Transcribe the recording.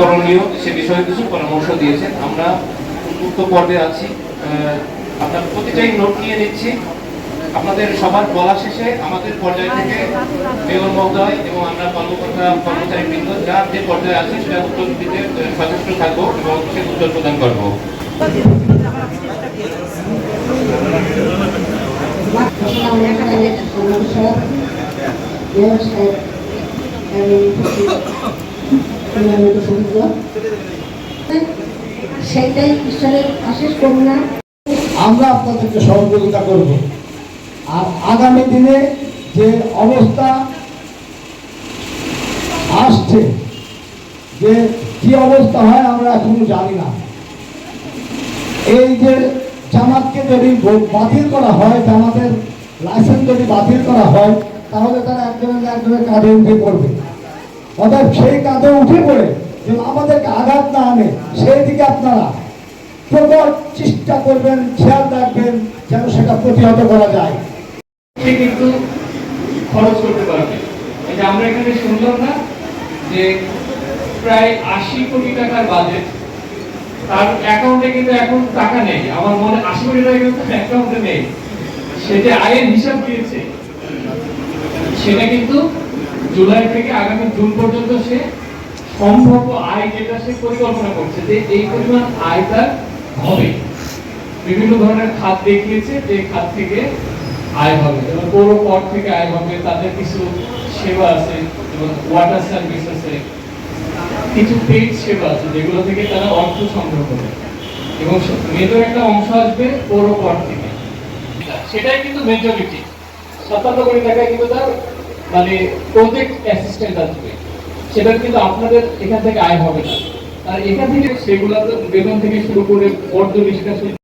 করণীয় সে বিষয়ে কিছু পরামর্শ দিয়েছেন। আমরা উন্মুক্ত পর্বে আছি। আপনার প্রতিটাই নোট নিয়ে নিচ্ছি। আপনাদের সবার বলা শেষে আমাদের পর্যায় থেকে মেয়র মহোদয় এবং আমরা কর্মকর্তা কর্মচারী বৃন্দ যার যে পর্যায়ে আছে সেটা উত্তর দিতে সচেষ্ট থাকব এবং সে উত্তর প্রদান করব। Assalamu আমরা আপনাদেরকে সহযোগিতা করব। আর আগামী দিনে যে অবস্থা আসছে, যে কি অবস্থা হয় আমরা এখনও জানি না। এই যে জামাতকে যদি বাতিল করা হয়, জামাতের লাইসেন্স যদি বাতিল করা হয়, তাহলে তারা একজনের একজনের কাঁধে উঠে পড়বে। অতএব সেই কাঁধে উঠে পড়ে যেন আমাদেরকে আঘাত না আনে, সেই দিকে আপনারা প্রবল চেষ্টা করবেন, খেয়াল রাখবেন যেন সেটা প্রতিহত করা যায়। সে কিন্তু খরচ করতে পারবে। আমরা এখানে শুনলাম না যে প্রায় আশি কোটি টাকার বাজেট তার অ্যাকাউন্টে কিন্তু এখন টাকা নেই। আমার মনে আশি কোটি টাকা কিন্তু অ্যাকাউন্টে নেই। সে যে আয়ের হিসাব দিয়েছে, সেটা কিন্তু জুলাই থেকে আগামী জুন পর্যন্ত সে সম্ভাব্য আয় যেটা সে পরিকল্পনা করছে যে এই পরিমাণ আয় তার হবে। বিভিন্ন ধরনের খাত দেখিয়েছে যে খাত থেকে আয় হবে। যেমন পৌর কর থেকে আয় হবে, তাদের কিছু সেবা আছে, যেমন ওয়াটার সার্ভিস আছে, কিছু পেড সেবা আছে, যেগুলো থেকে তারা অর্থ সংগ্রহ করে। এবং মেজর একটা অংশ আসবে পৌর কর থেকে। সেটাই কিন্তু মেজরিটি সাতান্ন কোটি টাকা কিন্তু তার মানে প্রজেক্ট অ্যাসিস্ট্যান্ট আসবে। সেটা কিন্তু আপনাদের এখান থেকে আয় হবে না। আর এখান থেকে সেগুলো বেতন থেকে শুরু করে বর্জ্য নিষ্কাশন